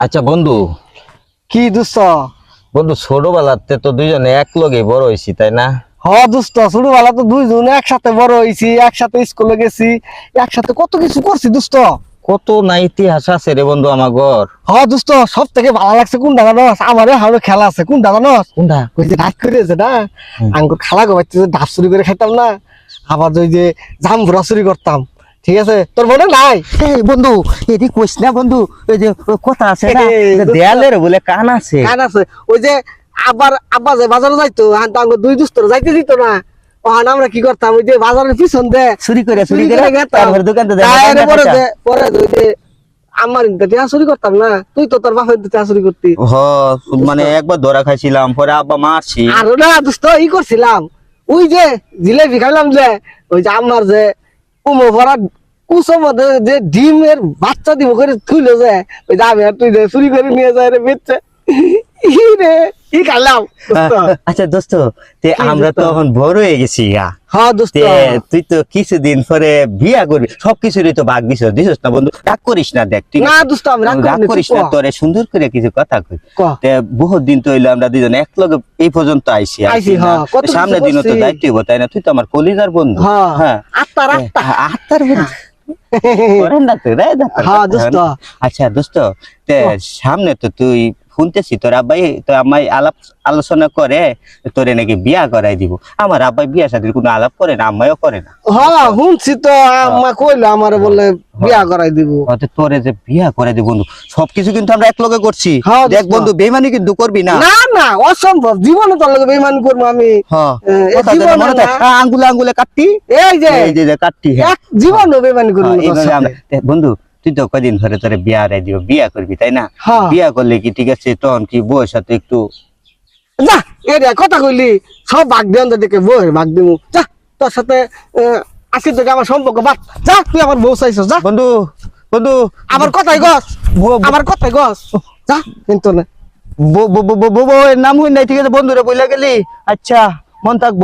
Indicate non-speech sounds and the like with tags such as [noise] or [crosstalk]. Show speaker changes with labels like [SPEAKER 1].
[SPEAKER 1] আচ্ছা বন্ধু
[SPEAKER 2] কি দুস্থ
[SPEAKER 1] বন্ধু ছোটবেলাতে তো দুইজনে এক লগে বড় হয়েছি তাই না?
[SPEAKER 2] হ দুস্থ ছোটবেলা তো দুইজন একসাথে বড় হয়েছি একসাথে স্কুলে গেছি একসাথে কত কিছু করছি
[SPEAKER 1] কত না ইতিহাস আছে রে বন্ধু আমার ঘর।
[SPEAKER 2] হ সব থেকে ভালো লাগছে আমারে হাওড়ে খেলা আছে কোনটা ওই যে ডাক করেছে না?
[SPEAKER 1] হুম।
[SPEAKER 2] আঙ্গুর খালা গো বাচ্চা ডাব চুরি করে খেতাম না? আবার ওই যে জাম ভরা চুরি করতাম। ঠিক আছে? তোর মনে নাই?
[SPEAKER 1] বন্ধু এদি কইস না বন্ধু ওই যে কথা আছে না দেয়ালের বলে কান আছে।
[SPEAKER 2] কান আছে। ওই যে আবার আব্বা যে বাজারে যাইতো তো দুই দুস্তর যাইতে দিত না। ওখান আমরা কি করতাম? ওই যে বাজারের পিছন দে।
[SPEAKER 1] চুরি করে চুরি করে। তারপর দোকান
[SPEAKER 2] পরে পরে ওই যে আমার চুরি করতাম না? তুই তো তোর বাপের টিয়া চুরি করতি।
[SPEAKER 1] হ মানে একবার ধরা খাইছিলাম পরে আব্বা মারছি।
[SPEAKER 2] আর না দোস্ত ই করছিলাম। ওই যে জিলেবি খাইলাম যে ওই যে আমার যে উমো ভরা কুসম যে ডিমের বাচ্চা দিব করে তুইলো যে ওই যে আমি আর তুই চুরি করে নিয়ে যায় রে বেচছে।
[SPEAKER 1] আচ্ছা দোস্ত তে আমরা? তখন বড় হয়ে গেছি
[SPEAKER 2] হ্যাঁ দোস্ত।
[SPEAKER 1] তুই তো কিছুদিন পরে বিয়া করবি সবকিছুরই তো ভাগ দিছ না বন্ধু? রাগ করিস না দেখ ঠিক
[SPEAKER 2] না দোস্ত আমি রাগ
[SPEAKER 1] করিস না তোরে সুন্দর করে কিছু কথা কই। তে বহুত দিন তো হইল আমরা দুজন এক লগে এই পর্যন্ত আইছি
[SPEAKER 2] আইছি, হ্যাঁ,
[SPEAKER 1] সামনের দিনও তো দায়িত্ব হইব তাই না? তুই তো আমার কলিজার বন্ধু।
[SPEAKER 2] হ্যাঁ
[SPEAKER 1] হ্যাঁ।
[SPEAKER 2] আত্মার আত্মা।
[SPEAKER 1] আত্মার বন্ধু। [laughs] করেন না তো।
[SPEAKER 2] হ্যাঁ, দোস্ত।
[SPEAKER 1] আচ্ছা দোস্ত তে সামনে তো তুই শুনতেছি তোর আব্বাই তো আম্মাই আলাপ আলোচনা করে তোরে নাকি বিয়া করাই দিব। আমার আব্বাই বিয়া সাথে কোনো আলাপ করে না আম্মাইও করে না।
[SPEAKER 2] হ্যাঁ শুনছি তো আম্মা কইলো আমার বলে বিয়া করাই দিব।
[SPEAKER 1] তোরে যে বিয়া করে দিব বন্ধু সবকিছু কিন্তু আমরা এক লগে করছি।
[SPEAKER 2] হ্যাঁ,
[SPEAKER 1] দেখ বন্ধু বেমানি কিন্তু করবি না।
[SPEAKER 2] না না অসম্ভব। জীবনে তোর লগে বেইমান করব আমি।
[SPEAKER 1] হ্যাঁ। আঙ্গুলে আঙ্গুলে কাটতি?
[SPEAKER 2] এই যে
[SPEAKER 1] এই যে যে কাটতি হ্যাঁ।
[SPEAKER 2] জীবন বেইমানি করব
[SPEAKER 1] হ্যাঁ, বন্ধু তুই তো কদিন ধরে তোরে বিয়া আড়াই দিব বিয়া করবি তাই না?
[SPEAKER 2] হ্যাঁ।
[SPEAKER 1] বিয়া করলে কি ঠিক আছে? তখন কি বউয়ের সাথে একটু
[SPEAKER 2] যা এ রে কথা কইলি। সব ভাগ অন্তর দিকে বই ভাগ দিমু। যা তোর সাথে আজকে থেকে আমার সম্পর্ক বাদ। যা তুই আমার বউ চাইছ যা।
[SPEAKER 1] বন্ধু বন্ধু।
[SPEAKER 2] আমার কথাই গছ আমার কথাই গছ যা কিন্তু না।
[SPEAKER 1] বউ- বউ- বউ- বউ- বউয়ের নাম হই নাই ঠিক আছে বন্ধুরে বইলা গেলি। আচ্ছা মন থাকব।